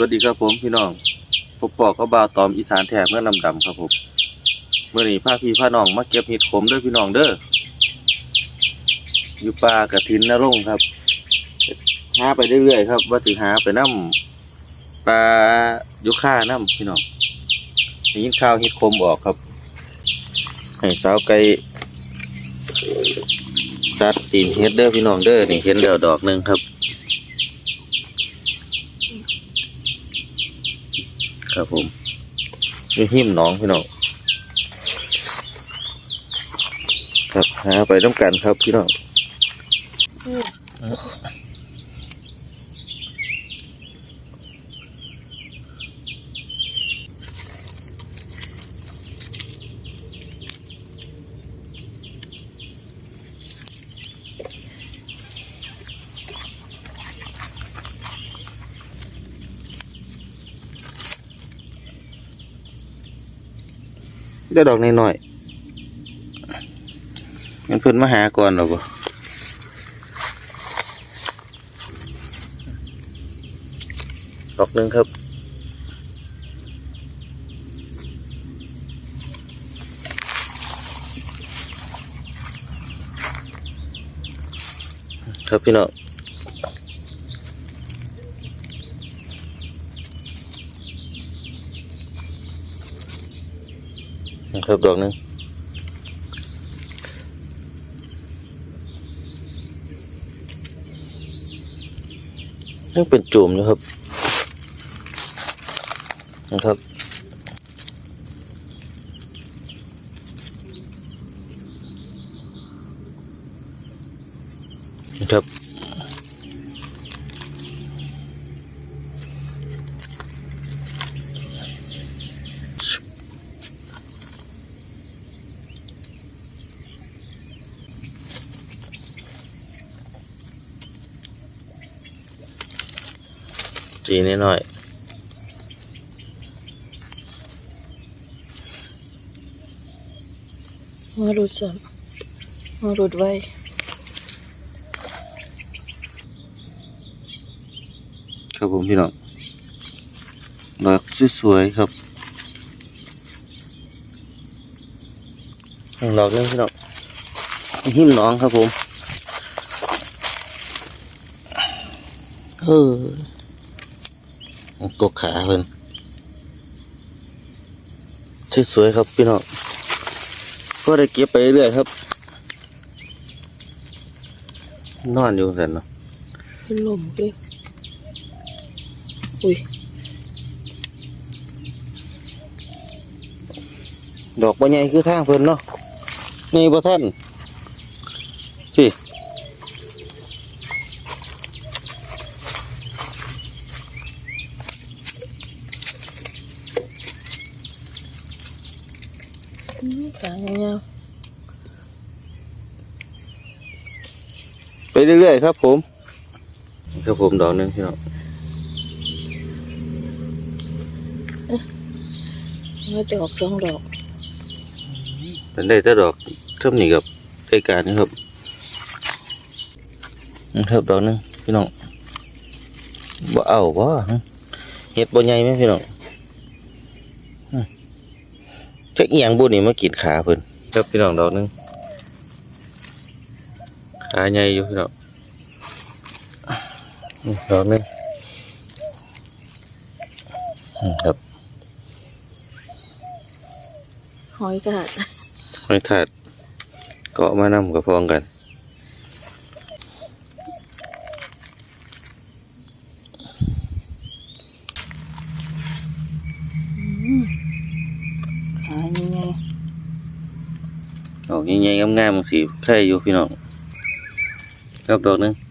วัสดีครับผมพี่น้องพบปอกก็บาวตอมอีสานแถบเมื่อลำดำครับผมเมื่อนี้พาพี่พาน้องมาเก็บเห็ดขมด้อพี่น้องเด้ออยู่ป่ากระถินนรงค์ครับหาไปเรื่อยๆครับ ว่าสิหาไปน้ำปลายุค่าน้ำพี่น้องยินข่าวเห็ดขมออกครับให้สาวไก่ตัดตีนเห็ดเด้อพี่น้องเด้อนี่เห็นแล้วดอกหนึ่งครับ ครับผมนี่หิมหน้องพี่น้องครับหาไปต้องกันครับพี่น้อง ได้ดอกน้อยๆงั้นเพิ่นมาหาก่อนหรอบ่ดอกหนึ่งครับครับพี่น้อง นะครับดอกหนึ่งยังเป็นจุ่มนะครับ นะครับ จีนิดหน่อย มารุดซ้ำมารุดไว้ครับผมพี่น้องดอกสวยๆครับดอกนึงพี่น้องหิ้มน้องครับผม เออ กกขาเพิ่นสวยๆครับพี่น้องก็ได้เก็บไปเรื่อยครับ นอนอยู่สันเนาะเป็นลมเลยอุ้ยดอกบัใหญ่คือทางเพิ่นเนาะนี่บ่ท่านพี่ อื้อขาเงาวไปเรื่อยๆครับ ผมครับผมดอกหนึงพี่น้องๆแล้วดอกสองดอกเป็นได้แต่ดอกเท่านี้กับได้การนี่ครับนี่ครับดอกหนึงพี่น้องบ่เอาบ่ฮะเฮ็ดบ่ใหญ่ไหมพี่น้องอืม จักอีหยังบุนี่มากินขาเพิ่นครับพี่น้องดอกหนึงขาใหญ่อยู่พี่น้องนี่ดอกหนึงอืมครับหอยกาดไม่ขาดเกาะมานำกับพองกัน ขาใหญ่ ดอก ใหญ่ๆงามๆสีไข่อยู่พี่น้องครับดอกหนึงๆ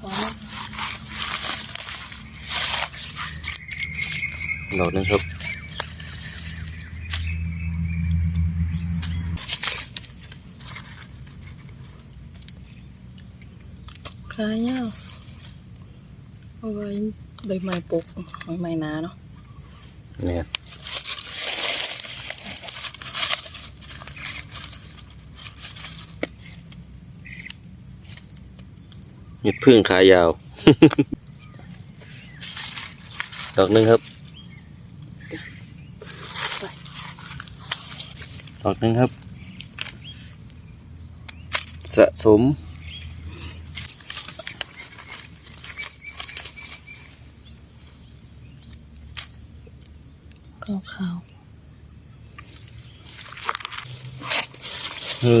ขาดอกหนึงครับขาเงาวเอาไว้ใบไม้ปกใบไม้หนาเนาะเนี่ย เห็ดพึ่งขายาว ดอกหนึ่งครับ ดอกหนึ่งครับ สะสมขาวขาว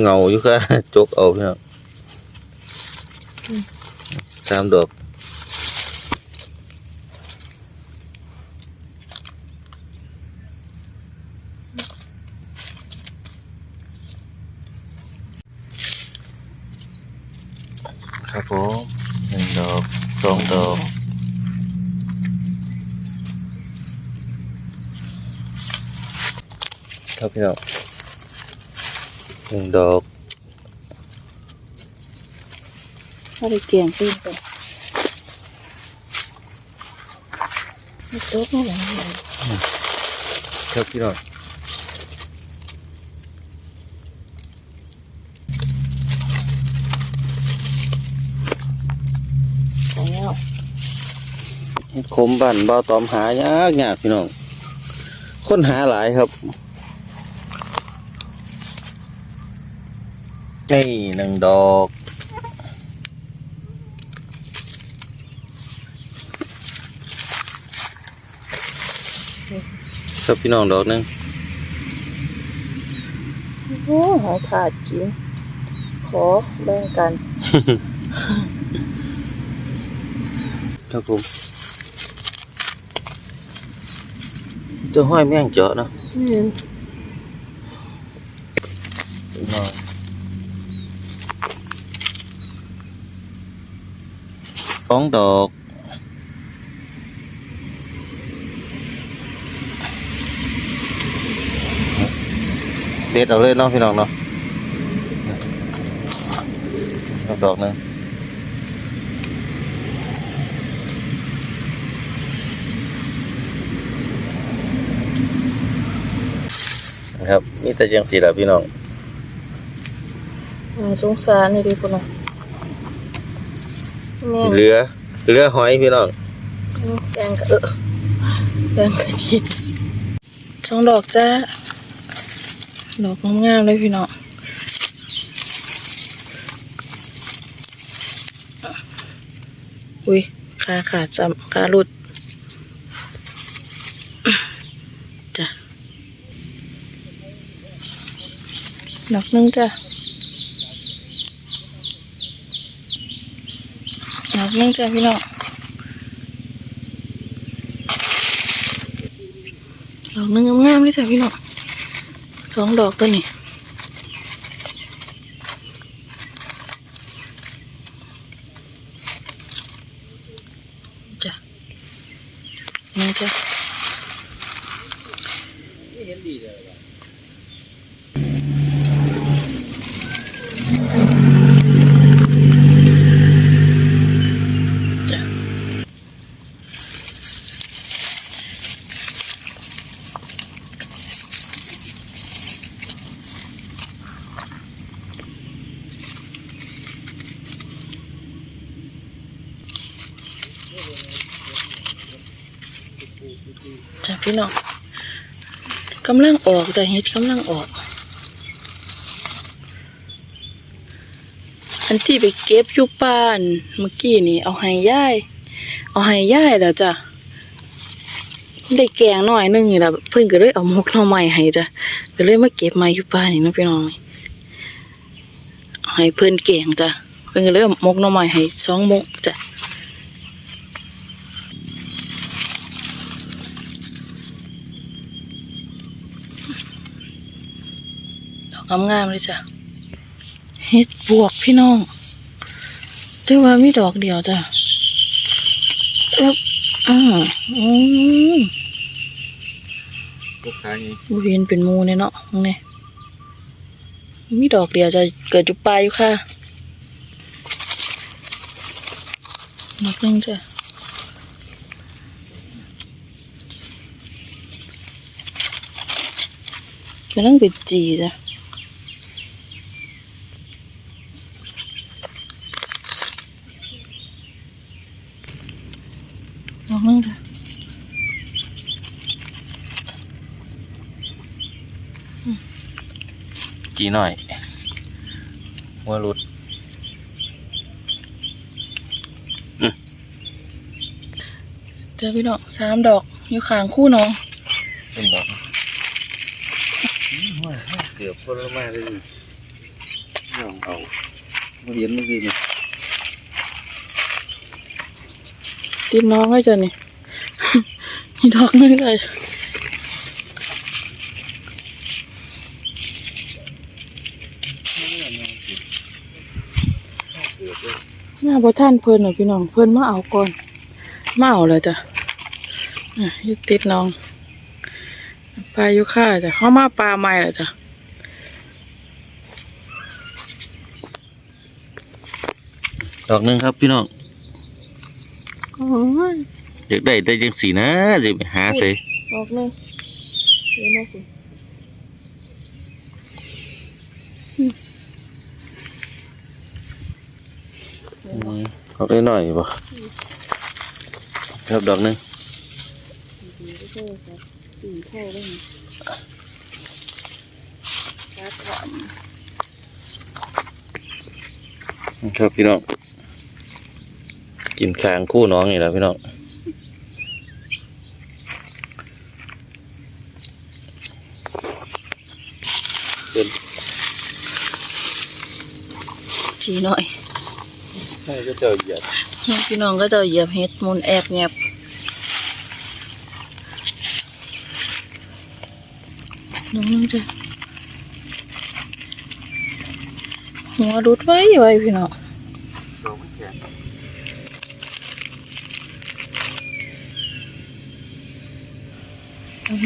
เงาอยู่ค่ะจกเอาพี่น้อ งสามดอกครับผมหนึ่งดอกสองดอก ครับพี่น้องหนึ่งดอก ถ้าได้เกี่ยงขึ้นไปไม่ตกไม่หลังเลยครับพี่น้องของเงาคมบันเบาตอมหายากยากพี่น้อง ค้นหาหลายครับ นี่หนึ่งดอก ครับพี่น้องดอกหนึงโอ้หาถาดกิน ขอแบ่งกัน ครับผมเจะห้อยแม่งเจาะเนาะนี่เห็นพี่น้องสองดอก เด็ดเอาเลยเนาะพี่น้องเนาะเอาดอกหนึงนะครับนี่แต่ยังสีละพี่น้องน่าสงสารนี่ดิพุ่นน่ะแม่งเรือเรือหอยพี่น้องแบ่งกันเออแบ่งกันกินสองดอกจ้า ดอกงามๆเลยพี่น้องอุ้ยขาขาดซ้ำขาหลุดจ้ะดอกนึงจ้ะดอกนึงจ้ะพี่น้องดอกนึงงามๆเลยจ้ะพี่น้อง สองดอกตัวนี้จ้ะนี่จ้ะจ้ะพี่น้อง กำลังออกจ้ะเฮ็ดกำลังออก อันที่ไปเก็บยู่บ้านเมื่อกี้นี่ เอาให้ยาย เอาให้ยายแล้วจ้ะได้แกงหน่อยหนึงนี่ล่ะเพิ่นก็เลยเอาหมกหน่อไม้ให้จ้ะก็เลยมาเก็บมายู่บ้านนี่เนาะพี่น้องให้เพิ่นแกงจ้ะเพิ่นก็เลยเอาหมกหน่อไม้ให้สองหมกจ้ะดอก งามๆเลยจ้ะเฮ็ดบวกพี่น้องแต่ว่ามีดอกเดียวจ้ะเอ๊บอ่าอืมลูกค้านี่บ่เห็นเป็นหมูเนี่ยเนาะตรงนี้มีดอกเดียวจะเกิดอยู่ปลายอยู่ค่ะดอกหนึงจ้ะกำลังเป็นจีจ้ะ จีหน่อยหัวหลุดเจอพี่น้องสามดอกอยู่ข้างคู่น้องเป็นดอกเกือบพ้นแล้วมาเลยลองเอามาเห็นเมื่อกี้นี่ติดน้องให้จ้ะนี่มีดอกหนึงเลย หน้าบ่ท่านเพิ่นน่ะพี่น้องเพิ่นมาเอาก่อนมาเอาเลยจ้ะอะอยึดติดน้องปลายุค่าจ้ะเขามาปลาใหม่เลยจ้ะดอกหนึงครับพี่น้องโอ้ยอยากได้ได้จังสีนะจะไปหาใส่ดอกหนึงเดี๋ยวนะคุ เอาได้หน่อยบ่ครับดอกหนึงสี่เท่าได้ปลาถามครับพี่น้องกินคางคู่น้องนี่แหละพี่น้องเป็นจีหน่อย ให้ก็เจอเหยียบพี่น้องก็เจะเหยียบเห็ดมุนแอบแงบน้องนึงจ้ะหัวรุดไว้ไว้พี่น้องน้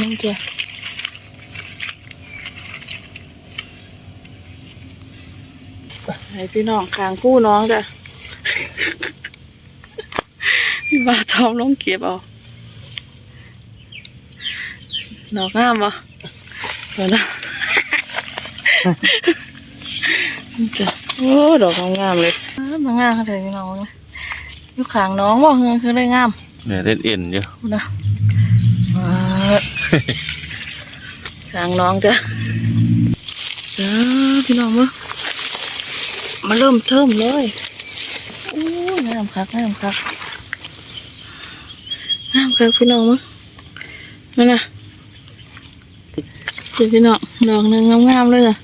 องจ้ะให้พี่น้องคางคู่น้องจ้ะ พี่ บาทอมน้องเก็บเอาดอกงามปะเดี๋ยวนะนี่จ้ะโอ้ดอกงามๆเลยอ้าวมางามขนาดนี้น้องเลยอยู่ขางน้องว่าคือคือได้งามเนี่ยเล่นเอ็นอยู่นะว้าขางน้องจ้ะจ้าพี่น้องมั้มาเริ่มเทิมเลยโอ้ยงามคักงามคัก งามคักพี่น้องมั้งนั่นน่ะเจ้าพี่น้องดอกหนึ่งงามๆเลยอะ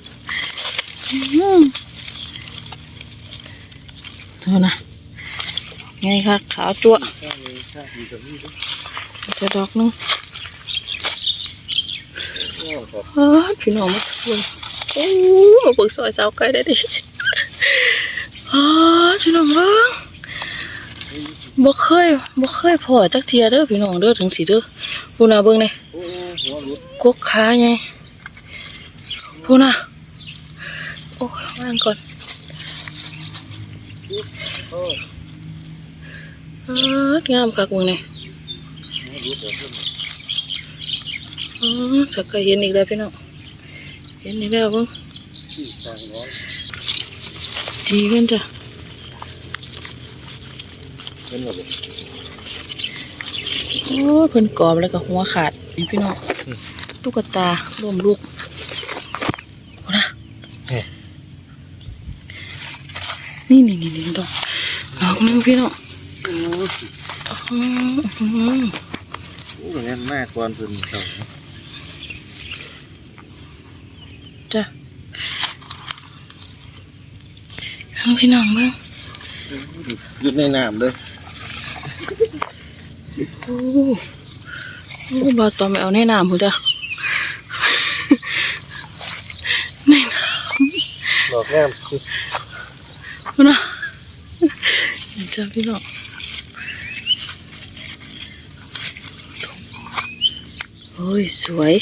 อืมเท่านะไงคะขาวจั่วจะดอกนึงพี่น้องมาดูโอ้มาเบิกซอยสาวไก่ได้ดิอ๋อพี่น้องเบิ่ง บ่เคยบ่เคยพอจักเทียเด้อพี่น้องเด้อถึงสิเด้อพูน่ะเบิ่งนี่โอ้หัวหลุดกกขาไงพูน่ะโอ้ยวางก่อนโอ้ยเอองามคักเบิ่งนี่หัวหลุดเดี๋ยวขึ้นอ๋อสักก็เห็นอีกแล้วพี่น้องเห็นอีกแล้วเบิ่งที่ทางน้องดีกันจ้ะ เป็นระบบโอ้ยเพิ่นกรอบแล้วก็หัวขาดนี่พี่น้องตุ๊กตาร่วมลูกเอานะนี่นี่นี่นี่ดอกดอกหนึงพี่น้องโอ้อืมอืมโหเล่นมากกว่าเพิ่นเก่าจ้ะเอาพี่น้องเบิ่งหยุดในน้ำเลย โอ้โอ้บาตอมไปเอาในน้ำหูจ้ะในน้ดอกงามำนะนี่จ้ะพี่น้องโอ้ย สวย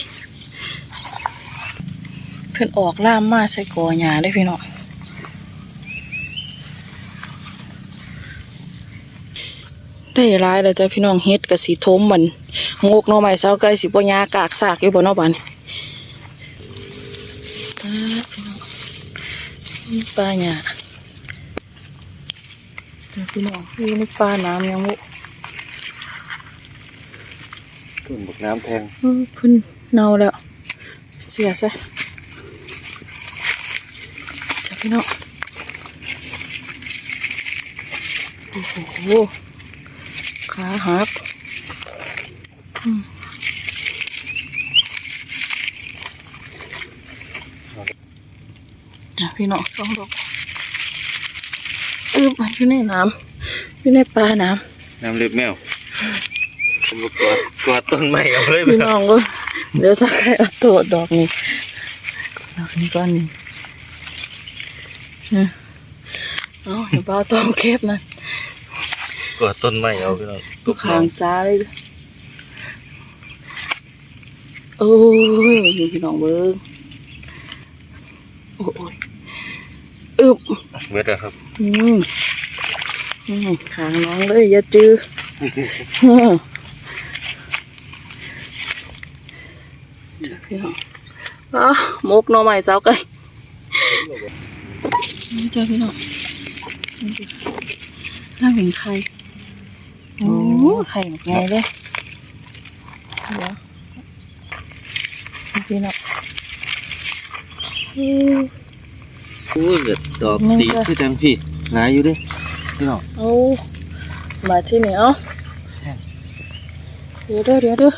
เพิ่นออกล่ามมาใส่กอหญ้าได้อพี่น้อง ได้หลายแล้วจ้ะพี่น้องเฮ็ดกับสีทมมันงกหน่อไม้เสาไก่สิบ่ยากากซากอยู่บ่เนาะบัดนี้ตาพี่น้องนี่ปลาหญ้าเจ้าพี่น้องนี่นี่ปลาน้ำยังบุขึ้นบกน้ำแทงเออเพิ่นเน่าแล้ว เสียซะพี่น้องโอ้โห ขาหักอืมจ้ะพี่น้องสองดอกอึบมาอยู่ในน้ำอยู่ในปลาน้ำน้ำเล็บแมวผมก็กอดกอดต้นไม้เอาเลยพี่น้องก็เดี๋ยวสักใครเอาตัวดอกนี้ดอกนี้ก้อนนี้นะเอาเห็นเปล่าต้องเก็บนะ กอดต้นไม้เอาพี่น้องทุกขางซ้ายเลยโอ้ยนี่พี่น้องเบิ้งโอ้ยอึบเวทอะครับ อืมอืมขางน้องเลยอย่าจื้อเจ้าพี่น้องอ้าวมกหน่อใหม่เจ้าไก่นี่เจ้าพี่น้องนี่จ้ะน่าเห็นไข่โอ้ ไข่แบบไงเลยเดี๋ยวนี่พี่น้องอืมโอ้ยเกิดดอกมันสีจะคือจังพี่หลายอยู่เด้พี่น้องเอามาที่นี่เอาเดี๋ยวเด้อเดี๋ยวเด้อ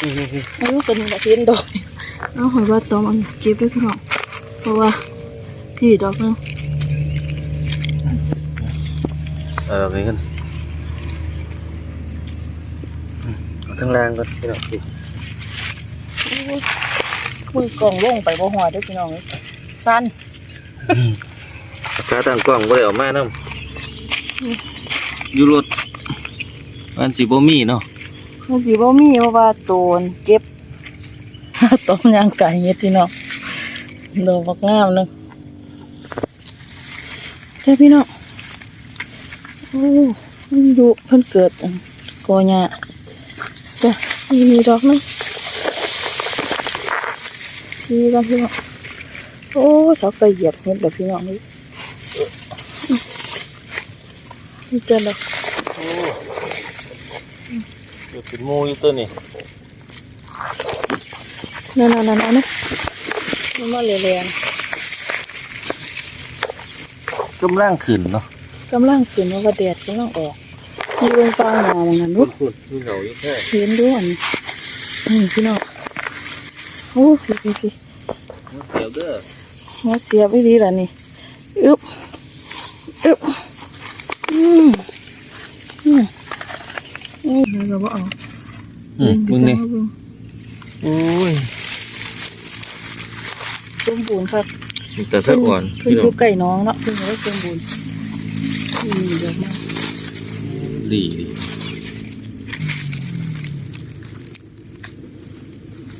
นี่นี่นี่เอาลูกเป็นกระเทียนดอกนี่เอาหอยว่าตอมอันเจ็บด้วยพี่น้องเพราะว่าพี่ดอกนึงเออไปกันเอา ทั้งล่างก่อนพี่น้องพี่มือกล่องลงไปบ่หัวเด้วยพี่น้องเอ้ยสั้นขาตั้งกล้องบ่ได้เออกมานํอยู่รถอันสิบ่มีเนาะมันสิบ่มีเพราะว่าโตนเก็บ ต้มยางไก่เฮ็ดพี่น้องดอกบักงามเลยใช่พี่น้องโอ้มันอยู่เพิ่นเกิดอันกอหญ้า จ้ะมีมีดอกนึงพี่กันพี่น้องโอ้เสาไปเหยียบเฮ็ดแบบพี่น้องนี่นี่เจอดอกโอ้อยู่เป็นหมู่อยู่ตัวนี้นั่นนั่นนั่นนั่นมันมาเรียนกำลังขึ้นเนาะกำลังขึ้นว่าแดดกำลังออก มีเรื่องฟ้าหนาวมันนั่นคุรู้ณคุณนี่เราอยู่แค่เห็นด้วยอันนี้นี่พี่น้องโอ้พี่พี่พี่เดี๋ยวเด้อมาเสียบไม่ดีล่ะนี่อึ๊บอึ๊บอืมอืมอืมแล้วก็บ่เอาอืมมึงนี่โอ้ยสมบูรณ์ครับแต่สะอ่อนเพิ่นพี่น้อองยู่ใกล้น้องเนาะเพิ่นก็เลยสมบูรณ์นี่เดี๋ยวมา ดีดี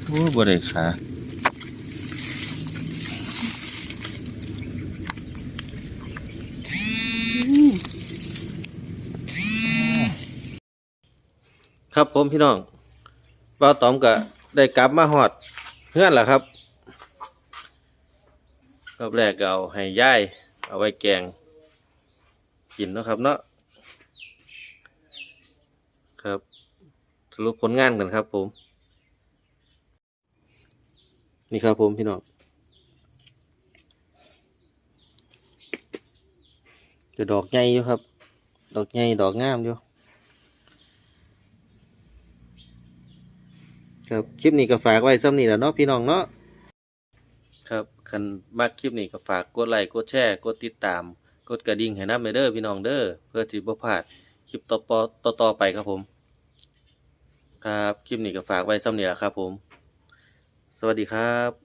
โอ้บ่ได้ขาครับผมพี่น้องบ่าวตอมก็ได้กลับมาฮอดเฮือนล่ะครับรอบแรกเอาให้ย่าย เอาไว้แกง กินนะครับเนาะ ครับ สรุปผลงานกันครับผม นี่ครับผมพี่น้องจะดอกใหญ่อยู่ครับ ดอกใหญ่ดอกงามอยู่ครับคลิปนี้ก็ฝากไว้ซ้ำนี่แหล้วเนาะพี่น้องเนาะครับคันมักคลิปนี้ก็ฝากกดไลค์กดแชร์กดติดตาม กดกระดิ่งให้นำเด้อพี่น้องเด้อเพื่อที่บ่พลาดคลิปต่อปอต่อไปครับผม ครับ คลิปนี้ก็ฝากไว้ซ้ำนี่แหละครับผม สวัสดีครับ